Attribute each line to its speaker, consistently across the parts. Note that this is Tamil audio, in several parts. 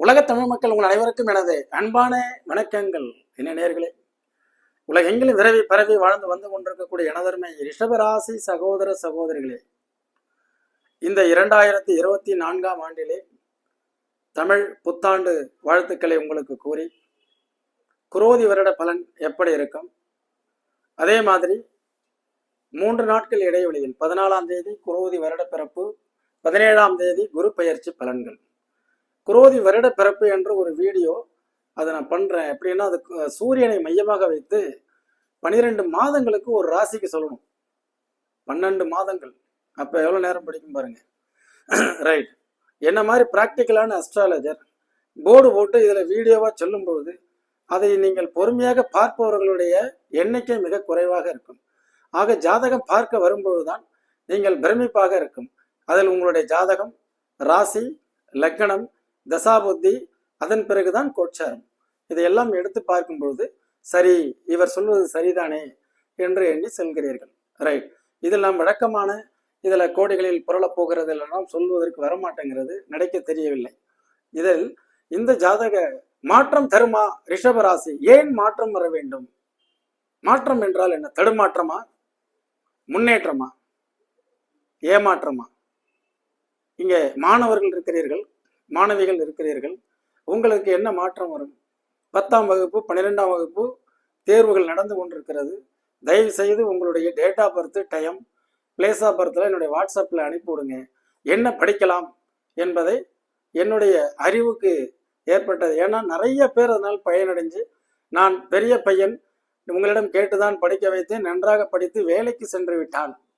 Speaker 1: உலக தமிழ் மக்கள் உங்கள் அனைவருக்கும் எனது அன்பான வணக்கங்கள். என்ன நேர்களே உலகெங்கிலும் விரவி பரவி வாழ்ந்து வந்து கொண்டிருக்கக்கூடிய எனதருமை ரிஷபராசி சகோதர சகோதரிகளே இந்த இரண்டாயிரத்தி இருபத்தி நான்காம் ஆண்டிலே தமிழ் புத்தாண்டு வாழ்த்துக்களை உங்களுக்கு கூறி குரோதி வருட பலன் எப்படி இருக்கும்? அதே மாதிரி மூன்று நாட்கள் இடைவெளியில் பதினாலாம் தேதி குரோதி வருட பிறப்பு பதினேழாம் தேதி குரு பயிற்சி பலன்கள். குரோதி வருட பிறப்பு என்ற ஒரு வீடியோ அதை நான் பண்ணுறேன் எப்படின்னா அது சூரியனை மையமாக வைத்து பன்னிரெண்டு மாதங்களுக்கு ஒரு ராசிக்கு சொல்லணும். பன்னெண்டு மாதங்கள். அப்போ எவ்வளோ நேரம் பிடிக்கும் பாருங்க. ரைட் என்ன மாதிரி ப்ராக்டிக்கலான அஸ்ட்ராலஜர் போர்டு போட்டு இதில் வீடியோவாக சொல்லும் பொழுது அதை நீங்கள் பொறுமையாக பார்ப்பவர்களுடைய எண்ணிக்கை மிக குறைவாக இருக்கும். ஆக ஜாதகம் பார்க்க வரும்பொழுதுதான் நீங்கள் பிரமிப்பாக இருக்கும். அதில் உங்களுடைய ஜாதகம் ராசி லக்னம் தசாபுத்தி அதன் பிறகுதான் கோட்சாரம். இதையெல்லாம் எடுத்து பார்க்கும்பொழுது சரி இவர் சொல்வது சரிதானே என்று எண்ணி செல்கிறீர்கள். ரைட் இதில் நாம் வழக்கமான இதில் கோடிகளில் புரளப் போகிறது எல்லாம் சொல்வதற்கு வரமாட்டேங்கிறது நடக்க தெரியவில்லை. இதில் இந்த ஜாதக மாற்றம் தருமா ரிஷபராசி ஏன் மாற்றம் வர வேண்டும்? மாற்றம் என்றால் என்ன? தடுமாற்றமா? முன்னேற்றமா? ஏமாற்றமா? இங்கே மாணவர்கள் இருக்கிறீர்கள் மாணவிகள் இருக்கிறீர்கள். உங்களுக்கு என்ன மாற்றம் வரும்? பத்தாம் வகுப்பு பன்னிரெண்டாம் வகுப்பு தேர்வுகள் நடந்து கொண்டிருக்கிறது. தயவு செய்து உங்களுடைய date of birth time place of பர்த்தில் என்னுடைய வாட்ஸ்அப்பில் அனுப்பி விடுங்க. என்ன படிக்கலாம் என்பதை என்னுடைய அறிவுக்கு ஏற்பட்டது. ஏன்னா நிறைய பேர் அதனால் பயனடைஞ்சு நான் பெரிய பையன் உங்களிடம் கேட்டுதான் படிக்க வைத்தேன் நன்றாக படித்து வேலைக்கு சென்று விட்டான்.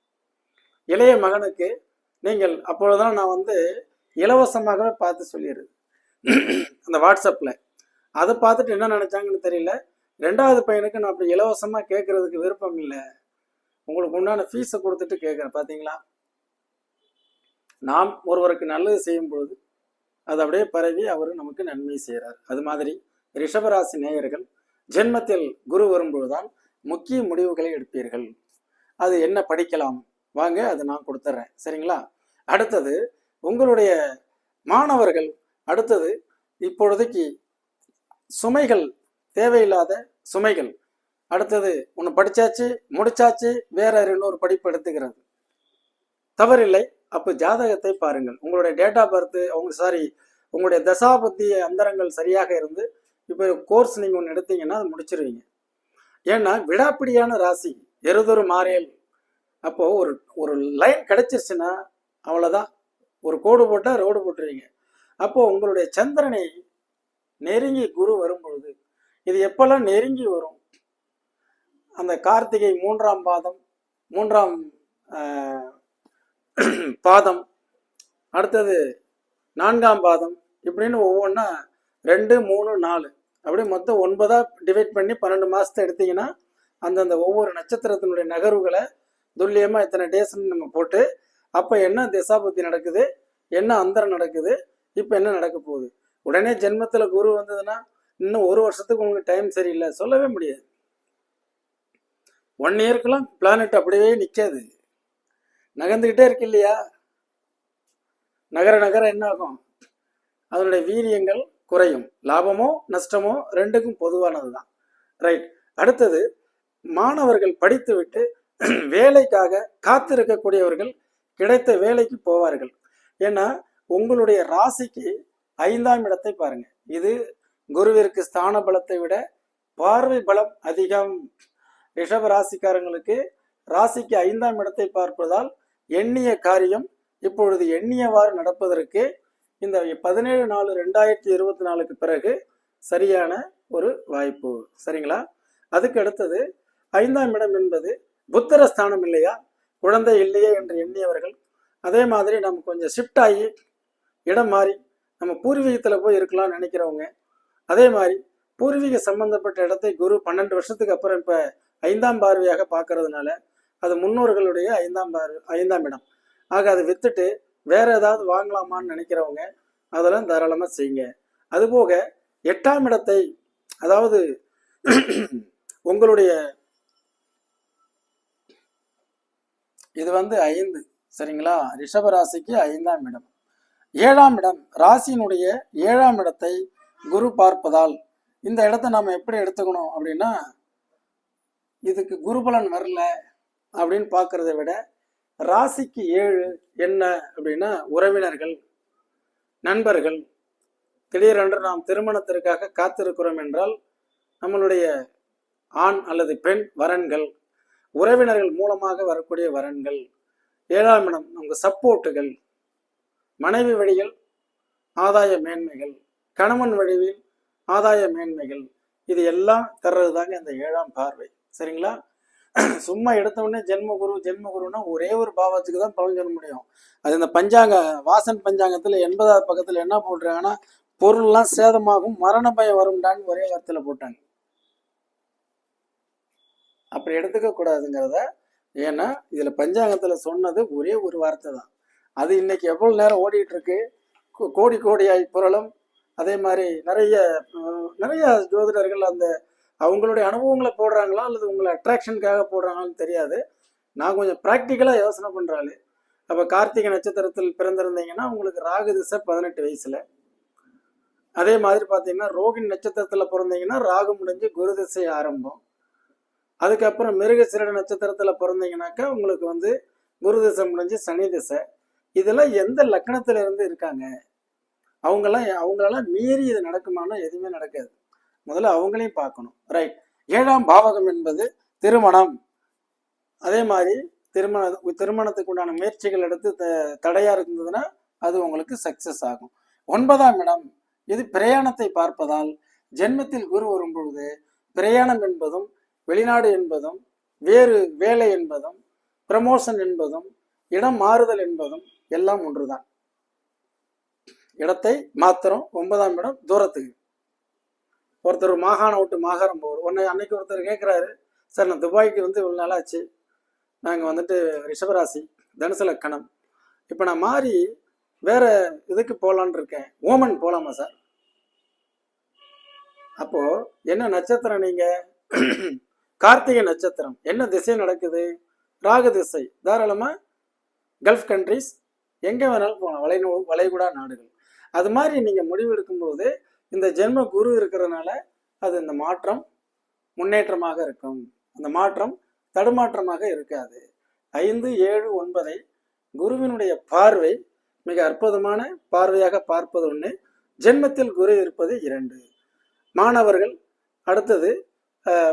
Speaker 1: இளைய மகனுக்கு நீங்கள் அப்பொழுதுதான் நான் வந்து இலவசமாகவே பார்த்து சொல்லிடுது. அந்த வாட்ஸ்அப்பில் அதை பார்த்துட்டு என்ன நினச்சாங்கன்னு தெரியல. ரெண்டாவது பையனுக்கு நான் அப்படி இலவசமாக கேட்கறதுக்கு விருப்பம் இல்லை. உங்களுக்கு உண்டான ஃபீஸை கொடுத்துட்டு கேட்குறேன் பார்த்தீங்களா நாம் ஒருவருக்கு நல்லது செய்யும் பொழுது அது அப்படியே பரவி அவர் நமக்கு நன்மை செய்கிறார் அது மாதிரி ரிஷபராசி நேயர்கள் ஜென்மத்தில் குரு வரும்பொழுதுதான் முக்கிய முடிவுகளை எடுப்பீர்கள். அது என்ன படிக்கலாம்? வாங்க அது நான் கொடுத்துட்றேன் சரிங்களா? அடுத்தது உங்களுடைய மாணவர்கள் அடுத்தது இப்பொழுதைக்கு சுமைகள் தேவையில்லாத சுமைகள். அடுத்தது ஒன்று படித்தாச்சு முடிச்சாச்சு வேற இன்னொரு படிப்பு எடுத்துக்கிறது. தவறில்லை. அப்போ ஜாதகத்தை பாருங்கள். உங்களுடைய டேட் ஆஃப் பர்த் அவங்க சாரி உங்களுடைய தசாபத்தி அந்தரங்கள் சரியாக இருந்து இப்போ கோர்ஸ் நீங்கள் ஒன்று எடுத்தீங்கன்னா அதை முடிச்சிருவீங்க. ஏன்னா விடாப்பிடியான ராசி எருதொரு மாறியல் அப்போது ஒரு ஒரு லைன் கிடைச்சிருச்சுன்னா அவ்வளோதான் ஒரு கோடு போட்டால் ரோடு போட்டுருவீங்க. அப்போது உங்களுடைய சந்திரனை நெருங்கி குரு வரும் பொழுது இது எப்பெல்லாம் நெருங்கி வரும்? அந்த கார்த்திகை மூன்றாம் பாதம் மூன்றாம் பாதம் அடுத்தது நான்காம் பாதம் இப்படின்னு ஒவ்வொன்றா ரெண்டு மூணு நாலு. அப்படியே மொத்தம் ஒன்பதாக டிவைட் பண்ணி பன்னெண்டு மாதத்தை எடுத்தீங்கன்னா அந்தந்த ஒவ்வொரு நட்சத்திரத்தினுடைய நகர்வுகளை துல்லியமாக இத்தனை டேஸ்ன்னு நம்ம போட்டு அப்போ என்ன திசாபுத்தி நடக்குது? என்ன அந்தரம் நடக்குது? இப்போ என்ன நடக்க போகுது? உடனே ஜென்மத்தில் குரு வந்ததுன்னா இன்னும் ஒரு வருஷத்துக்கு உங்களுக்கு டைம் சரியில்லை. சொல்லவே முடியாது. ஒன் இயர்க்கெல்லாம் பிளானட் அப்படியே நிற்காது நகர்ந்துக்கிட்டே இருக்கு இல்லையா? நகர நகர என்ன ஆகும்? அதனுடைய வீரியங்கள் குறையும். லாபமோ நஷ்டமோ ரெண்டுக்கும் பொதுவானது தான் ரைட் அடுத்தது மாணவர்கள் படித்துவிட்டு வேலைக்காக காத்திருக்கக்கூடியவர்கள் கிடைத்த வேலைக்கு போவார்கள். ஏன்னா உங்களுடைய ராசிக்கு ஐந்தாம் இடத்தை பாருங்க. இது குருவிற்கு ஸ்தான பலத்தை விட பார்வை பலம் அதிகம். ரிஷப ராசிக்காரங்களுக்கு ராசிக்கு ஐந்தாம் இடத்தை பார்ப்பதால் எண்ணிய காரியம் இப்பொழுது எண்ணியவாறு நடப்பதற்கு இந்த பதினேழு நாலு ரெண்டாயிரத்தி இருபத்தி நாலுக்கு பிறகு சரியான ஒரு வாய்ப்பு. சரிங்களா? அதுக்கு அடுத்தது ஐந்தாம் இடம் என்பது புத்தர ஸ்தானம் இல்லையா? குழந்தை இல்லையே என்று எண்ணியவர்கள் அதே மாதிரி நம்ம கொஞ்சம் ஷிஃப்ட் ஆகி இடம் மாறி நம்ம பூர்வீகத்தில் போய் இருக்கலாம்னு நினைக்கிறவங்க அதே மாதிரி பூர்வீக சம்பந்தப்பட்ட இடத்தை குரு பன்னெண்டு வருஷத்துக்கு அப்புறம் இப்போ ஐந்தாம் பார்வையாக பார்க்கறதுனால அது முன்னோர்களுடைய ஐந்தாம் பார்வை ஐந்தாம் இடம். ஆக அதை விற்றுட்டு வேற ஏதாவது வாங்கலாமான்னு நினைக்கிறவங்க அதெல்லாம் தாராளமாக செய்யுங்க. அதுபோக எட்டாம் இடத்தை அதாவது உங்களுடைய இது வந்து ஐந்து சரிங்களா? ரிஷப ராசிக்கு ஐந்தாம் இடம். ஏழாம் இடம் ராசியினுடைய ஏழாம் இடத்தை குரு பார்ப்பதால் இந்த இடத்த நம்ம எப்படி எடுத்துக்கணும் அப்படின்னா இதுக்கு குருபலன் வரல அப்படின்னு பார்க்கறத விட ராசிக்கு ஏழு என்ன அப்படின்னா உறவினர்கள் நண்பர்கள் திடீரென்று நாம் திருமணத்திற்காக காத்திருக்கிறோம் என்றால் நம்மளுடைய ஆண் அல்லது பெண் வரன்கள் உறவினர்கள் மூலமாக வரக்கூடிய வரன்கள் ஏழாம் இடம் நமக்கு சப்போர்ட்டுகள் மனைவி வழியில் ஆதாய மேன்மைகள் கணவன் வழியில் ஆதாய மேன்மைகள் இது எல்லாம் தர்றது தாங்க இந்த ஏழாம் பார்வை. சரிங்களா? சும்மா எடுத்த உடனே ஜென்ம குரு ஜென்ம ஒரே ஒரு பாவத்துக்கு தான் பலன் சொல்ல முடியும். அது இந்த பஞ்சாங்க வாசன் பஞ்சாங்கத்தில் எண்பதாவது பக்கத்தில் என்ன போட்டிருக்காங்கன்னா பொருள்லாம் சேதமாகும் மரண பயம் வரும்டான்னு ஒரே வார்த்தையில் போட்டாங்க. அப்படி எடுத்துக்க கூடாதுங்கிறத ஏன்னா இதுல பஞ்சாங்கத்துல சொன்னது ஒரே ஒரு வார்த்தை தான். அது இன்னைக்கு எவ்வளவு நேரம் ஓடிட்டு இருக்கு கோ- கோடி கோடியாய் புரளும். அதே மாதிரி நிறைய நிறைய ஜோதிடர்கள் அந்த அவங்களுடைய அனுபவங்களை போடுறாங்களா அல்லது உங்களை அட்ராக்ஷனுக்காக போடுறாங்களான்னு தெரியாது. நான் கொஞ்சம் ப்ராக்டிக்கலாக யோசனை பண்ணுறாள் அப்போ கார்த்திகை நட்சத்திரத்தில் பிறந்திருந்தீங்கன்னா உங்களுக்கு ராகு திசை பதினெட்டு வயசில். அதே மாதிரி பார்த்தீங்கன்னா ரோகிணி நட்சத்திரத்தில் பிறந்தீங்கன்னா ராகு முடிஞ்சு குரு திசை ஆரம்பம். அதுக்கப்புறம் மிருகசிரட நட்சத்திரத்தில் பிறந்தீங்கன்னாக்கா உங்களுக்கு வந்து குரு திசை முடிஞ்சு சனி திசை. இதெல்லாம் எந்த லக்கணத்துல இருந்து இருக்காங்க? அவங்கெல்லாம் அவங்களெல்லாம் மீறி இது நடக்குமானா எதுவுமே நடக்காது. முதல்ல அவங்களையும் பார்க்கணும். ரைட் ஏழாம் பாவகம் என்பது திருமணம். அதே மாதிரி திருமண திருமணத்துக்கு உண்டான முயற்சிகள் எடுத்து த தடையா இருந்ததுன்னா அது உங்களுக்கு சக்சஸ் ஆகும். ஒன்பதாம் இடம். இது பிரயாணத்தை பார்ப்பதால் ஜென்மத்தில் குரு வரும் பொழுது பிரயாணம் என்பதும் வெளிநாடு என்பதும் வேறு வேலை என்பதும் ப்ரமோஷன் என்பதும் இடம் மாறுதல் என்பதும் எல்லாம் ஒன்றுதான். இடத்தை மாத்திரம் ஒன்பதாம் இடம் தூரத்துக்கு. ஒருத்தர் மாகாணம் விட்டு மாகாணம் போவார். உன்னை அன்னைக்கு ஒருத்தர் கேட்குறாரு சார் நான் துபாய்க்கு வந்து இவ்வளோ நாளாச்சு நாங்கள் வந்துட்டு ரிஷபராசி தனுசு லக்கணம் இப்போ நான் மாறி வேற இதுக்கு போகலான்னு இருக்கேன். ஓமன் போகலாமா சார்? அப்போ என்ன நட்சத்திரம் நீங்கள் கார்த்திகை நட்சத்திரம். என்ன திசை நடக்குது? ராகு திசை. தாராளமா கல்ஃப் கண்ட்ரிஸ் எங்க வேணாலும் போகலாம். வளை வளைகுடா நாடுகள். அது மாதிரி நீங்க முடிவெடுக்கும்போது இந்த ஜென்ம குரு இருக்கிறதுனால அது இந்த மாற்றம் முன்னேற்றமாக இருக்கும். அந்த மாற்றம் தடுமாற்றமாக இருக்காது. ஐந்து ஏழு ஒன்பதை குருவினுடைய பார்வை மிக அற்புதமான பார்வையாக பார்ப்பது ஒன்று ஜென்மத்தில் குரு இருப்பது இரண்டு. மாணவர்கள் அடுத்தது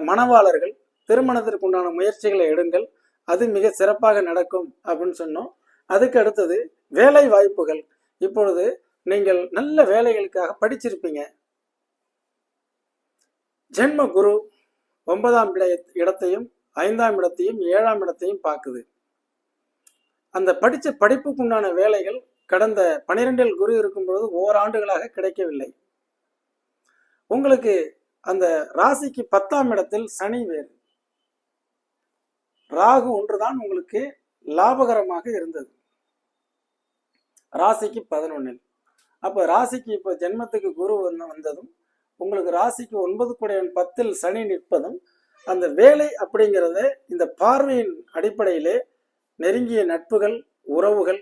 Speaker 1: மணவாளர்கள் திருமணத்திற்கு உண்டான முயற்சிகளை எடுங்கள். அது மிக சிறப்பாக நடக்கும் அப்படின்னு சொன்னோம். அதுக்கு அடுத்தது வேலை வாய்ப்புகள். இப்பொழுது நீங்கள் நல்ல வேலைகளுக்காக படிச்சிருப்பீங்க. ஜென்ம குரு ஒன்பதாம் இடத்தையும் ஐந்தாம் இடத்தையும் ஏழாம் இடத்தையும் பார்க்குது. அந்த படித்த படிப்புக்குண்டான வேலைகள் கடந்த பனிரெண்டில் குரு இருக்கும்பொழுது ஓராண்டுகளாக கிடைக்கவில்லை. உங்களுக்கு அந்த ராசிக்கு பத்தாம் இடத்தில் சனி வேறு. ராகு ஒன்றுதான் உங்களுக்கு லாபகரமாக இருந்தது. ராசிக்கு பதினொன்னில். அப்போ ராசிக்கு இப்போ ஜென்மத்துக்கு குரு வந்து வந்ததும் உங்களுக்கு ராசிக்கு ஒன்பது குடையன் பத்தில் சனி நிற்பதும் அந்த வேலை அப்படிங்கிறத இந்த பார்வையின் அடிப்படையிலே நெருங்கிய நட்புகள் உறவுகள்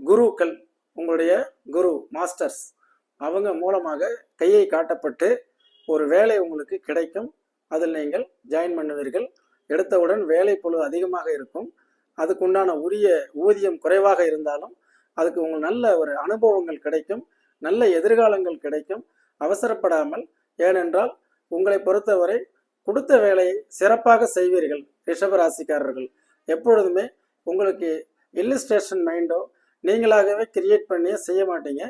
Speaker 1: குருக்கள் உங்களுடைய குரு மாஸ்டர்ஸ் அவங்க மூலமாக கையை காட்டப்பட்டு ஒரு வேலை உங்களுக்கு கிடைக்கும். அதில் நீங்கள் ஜாயின் பண்ணுவீர்கள். எடுத்தவுடன் வேலை பொழு அதிகமாக இருக்கும். அதுக்குண்டான உரிய ஊதியம் குறைவாக இருந்தாலும் அதுக்கு உங்கள் நல்ல ஒரு அனுபவங்கள் கிடைக்கும். நல்ல எதிர்காலங்கள் கிடைக்கும். அவசரப்படாமல் ஏனென்றால் உங்களை பொறுத்தவரை கொடுத்த வேலையை சிறப்பாக செய்வீர்கள் ரிஷபராசிக்காரர்கள் எப்பொழுதுமே உங்களுக்கு இல்லிஸ்ட்ரேஷன் மைண்டோ நீங்களாகவே கிரியேட் பண்ணி செய்ய மாட்டீங்க.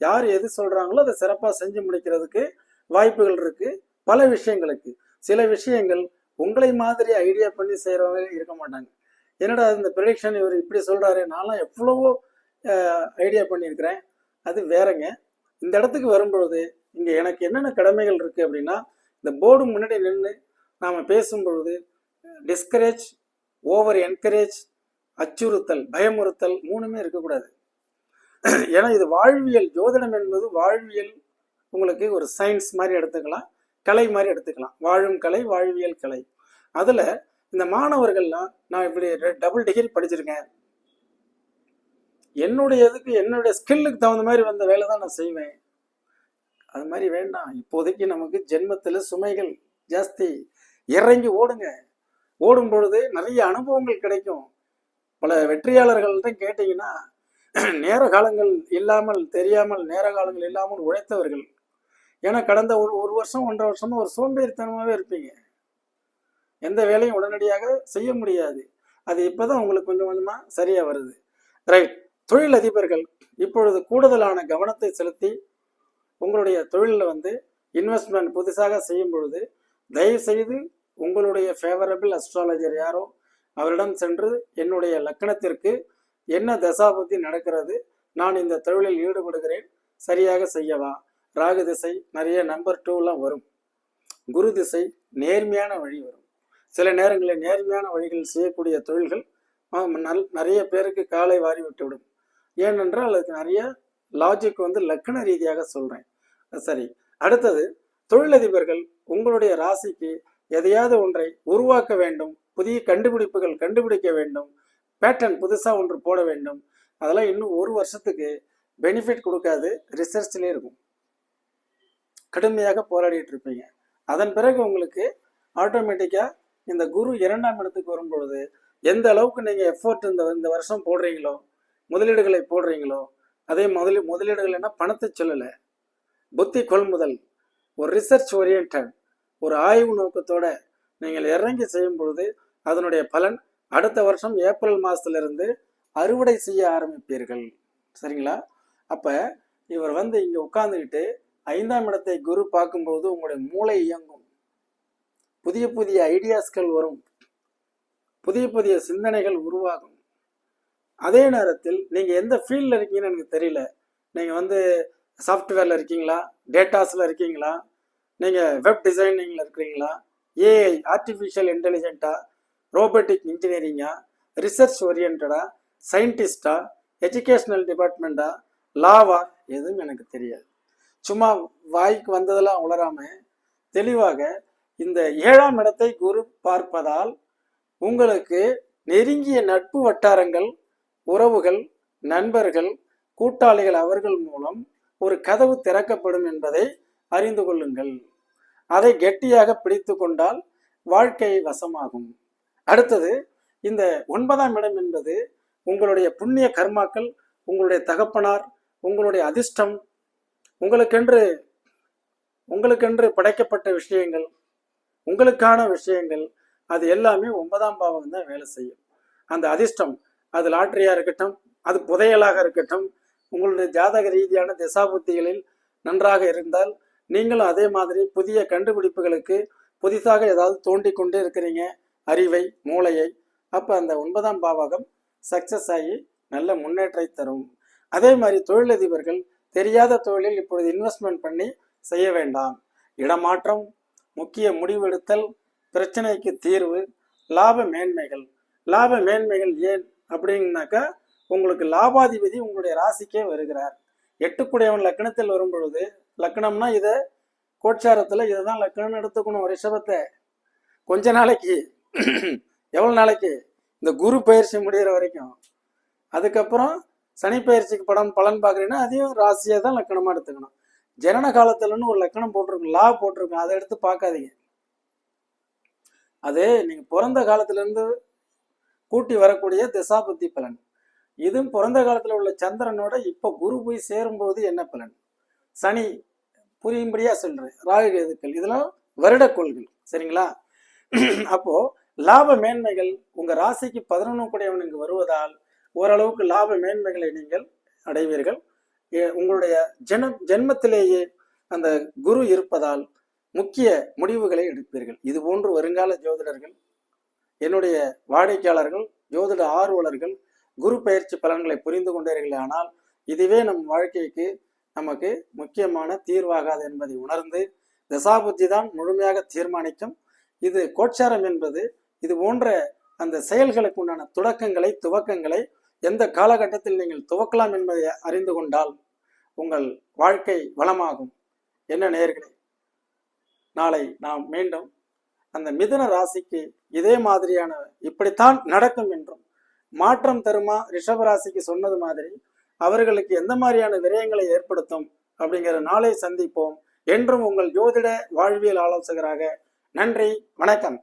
Speaker 1: யார் எது சொல்கிறாங்களோ அதை சிறப்பாக செஞ்சு முடிக்கிறதுக்கு வாய்ப்புகள் இருக்கு. பல விஷயங்களுக்கு சில விஷயங்கள் உங்களை மாதிரி ஐடியா பண்ணி செய்கிறவங்க இருக்க மாட்டாங்க. என்னடா இந்த ப்ரிடிக்ஷன் இவர் இப்படி சொல்கிறாரு நான்லாம் எவ்வளவோ ஐடியா பண்ணியிருக்கிறேன். அது வேறங்க. இந்த இடத்துக்கு வரும்பொழுது இங்கே எனக்கு என்னென்ன கடமைகள் இருக்குது அப்படின்னா இந்த போர்டு முன்னாடி நின்று நாம் பேசும்பொழுது டிஸ்கரேஜ் ஓவர் என்கரேஜ் அச்சுறுத்தல் பயமுறுத்தல் மூணுமே இருக்கக்கூடாது. ஏன்னா இது வாழ்வியல் ஜோதிடம் என்பது வாழ்வியல் உங்களுக்கு ஒரு சயின்ஸ் மாதிரி எடுத்துக்கலாம் கலை மாதிரி எடுத்துக்கலாம். வாழும் கலை வாழ்வியல் கலை. அதில் இந்த மாணவர்கள்லாம் நான் இப்படி டபுள் டிகிரி படிச்சிருக்கேன். என்னுடைய இதுக்கு என்னுடைய ஸ்கில்லுக்கு தகுந்த மாதிரி வந்த வேலை தான் நான் செய்வேன். அது மாதிரி வேண்டாம். இப்போதைக்கு நமக்கு ஜென்மத்தில் சுமைகள் ஜாஸ்தி. இறங்கி ஓடுங்க. ஓடும் பொழுது நிறைய அனுபவங்கள் கிடைக்கும். பல வெற்றியாளர்கள்ட்ட கேட்டிங்கன்னா நேர காலங்கள் இல்லாமல் தெரியாமல் நேர காலங்கள் இல்லாமல் உழைத்தவர்கள். ஏன்னா கடந்த ஒரு ஒரு வருஷம் ஒன்றரை வருஷமாக ஒரு சோம்பேறித்தனமாகவே இருப்பீங்க. எந்த வேலையும் உடனடியாக செய்ய முடியாது. அது இப்போதான் உங்களுக்கு கொஞ்சம் கொஞ்சமாக சரியாக வருது. ரைட் தொழில் அதிபர்கள் இப்பொழுது கூடுதலான கவனத்தை செலுத்தி உங்களுடைய தொழிலில் வந்து இன்வெஸ்ட்மெண்ட் புதுசாக செய்யும் பொழுது தயவு செய்து உங்களுடைய ஃபேவரபிள் அஸ்ட்ராலஜர் யாரோ அவரிடம் சென்று என்னுடைய லக்கணத்திற்கு என்ன தசாபுத்தி நடக்கிறது நான் இந்த தொழிலில் ஈடுபடுகிறேன் சரியாக செய்யவா? ராகு திசை நிறைய நம்பர் டூலாம் வரும். குரு திசை நேர்மையான வழி வரும். சில நேரங்களில் நேர்மையான வழிகள் செய்யக்கூடிய தொழில்கள் நல்- நிறைய பேருக்கு காலை வாரி விட்டுவிடும் ஏனென்றால் அதுக்கு நிறைய லாஜிக் வந்து லக்கண ரீதியாக சொல்கிறேன் சரி. அடுத்தது தொழிலதிபர்கள் உங்களுடைய ராசிக்கு எதையாவது ஒன்றை உருவாக்க வேண்டும் புதிய கண்டுபிடிப்புகள் கண்டுபிடிக்க வேண்டும் பேட்டர்ன் புதுசாக ஒன்று போட வேண்டும். அதெல்லாம் இன்னும் ஒரு வருஷத்துக்கு பெனிஃபிட் கொடுக்காது ரிசர்ச்லேயே இருக்கும். கடுமையாக போராடிட்டு இருப்பீங்க. அதன் பிறகு உங்களுக்கு ஆட்டோமேட்டிக்காக இந்த குரு இரண்டாம் இடத்துக்கு வரும்பொழுது எந்த அளவுக்கு நீங்கள் எஃபோர்ட் இந்த இந்த வருஷம் போடுறீங்களோ முதலீடுகளை போடுறீங்களோ அதே முதலீ முதலீடுகள் என்ன? பணத்தை சொல்லலை. புத்தி கொள்முதல். ஒரு ரிசர்ச் ஓரியன்ட் ஒரு ஆய்வு நோக்கத்தோட நீங்கள் இறங்கி செய்யும் பொழுது அதனுடைய பலன் அடுத்த வருஷம் ஏப்ரல் மாதத்துலேருந்து அறுவடை செய்ய ஆரம்பிப்பீர்கள். சரிங்களா? அப்போ இவர் வந்து இங்கே உட்காந்துக்கிட்டு ஐந்தாம் இடத்தை குரு பார்க்கும்போது உங்களுடைய மூளை இயங்கும். புதிய புதிய ஐடியாஸ்கள் வரும். புதிய புதிய சிந்தனைகள் உருவாகும். அதே நேரத்தில் நீங்கள் எந்த ஃபீல்டில் இருக்கீங்கன்னு எனக்கு தெரியல. நீங்கள் வந்து சாஃப்ட்வேரில் இருக்கீங்களா? டேட்டாஸில் இருக்கீங்களா? நீங்கள் வெப் டிசைனிங்கில் இருக்கிறீங்களா? ஏஐ ஆர்டிஃபிஷியல் இன்டெலிஜென்ட்டா ரோபோட்டிக் இன்ஜினியரிங்கா ரிசர்ச் ஓரியன்டா சயின்டிஸ்டா எஜுகேஷ்னல் டிபார்ட்மெண்ட்டா லாவா எதுவும் எனக்கு தெரியாது. சும்மா வாய்க்கு வந்ததெல்லாம் உளராம தெளிவாக இந்த ஏழாம் இடத்தை குரு பார்ப்பதால் உங்களுக்கு நெருங்கிய நட்பு வட்டாரங்கள் உறவுகள் நண்பர்கள் கூட்டாளிகள் அவர்கள் மூலம் ஒரு கதவு திறக்கப்படும் என்பதை அறிந்து கொள்ளுங்கள். அதை கெட்டியாக பிடித்து கொண்டால் வாழ்க்கை வசமாகும். அடுத்தது இந்த ஒன்பதாம் இடம் என்பது உங்களுடைய புண்ணிய கர்மாக்கள் உங்களுடைய தகப்பனார் உங்களுடைய அதிர்ஷ்டம் உங்களுக்கென்று உங்களுக்கென்று படைக்கப்பட்ட விஷயங்கள் உங்களுக்கான விஷயங்கள் அது எல்லாமே ஒன்பதாம் பாவம் தான் வேலை செய்யும். அந்த அதிர்ஷ்டம் அது லாட்ரியாக இருக்கட்டும் அது புதையலாக இருக்கட்டும் உங்களுடைய ஜாதக ரீதியான திசாபுத்திகளில் நன்றாக இருந்தால் நீங்களும் அதே மாதிரி புதிய கண்டுபிடிப்புகளுக்கு புதிதாக ஏதாவது தோண்டி கொண்டே இருக்கிறீங்க அறிவை மூளையை அப்போ அந்த ஒன்பதாம் பாவகம் சக்சஸ் ஆகி நல்ல முன்னேற்றை தரும். அதே மாதிரி தொழிலதிபர்கள் தெரியாத தொழிலில் இப்பொழுது இன்வெஸ்ட்மெண்ட் பண்ணி செய்ய வேண்டாம். இடமாற்றம் முக்கிய முடிவெடுத்தல் பிரச்சனைக்கு தீர்வு லாப மேன்மைகள். லாப மேன்மைகள் ஏன் அப்படின்னாக்கா உங்களுக்கு லாபாதிபதி உங்களுடைய ராசிக்கே வருகிறார். எட்டுக்குடையவன் லக்னத்தில் வரும் பொழுது லக்னம்னா இதை கோட்சாரத்தில் இதை தான் லக்கணம்னு எடுத்துக்கணும் ரிஷபத்தை. கொஞ்ச நாளைக்கு எவ்வளோ நாளைக்கு? இந்த குரு பயிற்சி முடிகிற வரைக்கும். அதுக்கப்புறம் சனி பயிற்சிக்கு படம் பலன் பார்க்குறீங்கன்னா அதையும் ராசியாக தான் லக்கணமாக எடுத்துக்கணும். ஜனன காலத்துலன்னு ஒரு லக்கணம் போட்டிருக்கும். லா போட்டிருக்கும். அதை எடுத்து பார்க்காதீங்க. அது நீங்கள் பிறந்த காலத்துலேருந்து கூட்டி வரக்கூடிய திசாபுத்தி பலன். இதுவும் பிறந்த காலத்தில் உள்ள சந்திரனோட இப்போ குரு போய் சேரும்போது என்ன பலன்? சனி புரியும்படியாக சொல்கிறேன் ராகு கேதுக்கள். இதெல்லாம் வருட கொள்கள். சரிங்களா? அப்போ லாப மேன்மைகள் உங்கள் ராசிக்கு பதினொன்று கூடியவனுக்கு வருவதால் ஓரளவுக்கு லாப மேன்மைகளை நீங்கள் அடைவீர்கள். ஏ- உங்களுடைய ஜென ஜென்மத்திலேயே அந்த குரு இருப்பதால் முக்கிய முடிவுகளை எடுப்பீர்கள். இது போன்று வருங்கால ஜோதிடர்கள் என்னுடைய வாடிக்கையாளர்கள் ஜோதிட ஆர்வலர்கள் குரு பயிற்சி பலன்களை புரிந்து கொண்டீர்களே ஆனால் இதுவே நம் வாழ்க்கைக்கு நமக்கு முக்கியமான தீர்வாகாது என்பதை உணர்ந்து தசாபுத்தி தான் முழுமையாக தீர்மானிக்கும். இது கோட்சாரம் என்பது இது போன்ற அந்த செயல்களுக்கு உண்டான தொடக்கங்களை துவக்கங்களை எந்த காலகட்டத்தில் நீங்கள் துவக்கலாம் என்பதை அறிந்து கொண்டால் உங்கள் வாழ்க்கை வளமாகும். என்ன நேர்களே நாளை நாம் மீண்டும் அந்த மிதுன ராசிக்கு இதே மாதிரியான இப்படித்தான் நடக்கும் என்றும் மாற்றம் தருமா ரிஷபராசிக்கு சொன்னது மாதிரி அவர்களுக்கு எந்த மாதிரியான விரயங்களை ஏற்படுத்தும் அப்படிங்கிற நாளை சந்திப்போம் என்றும் உங்கள் ஜோதிட வாழ்வியல் ஆலோசகராக நன்றி வணக்கம்.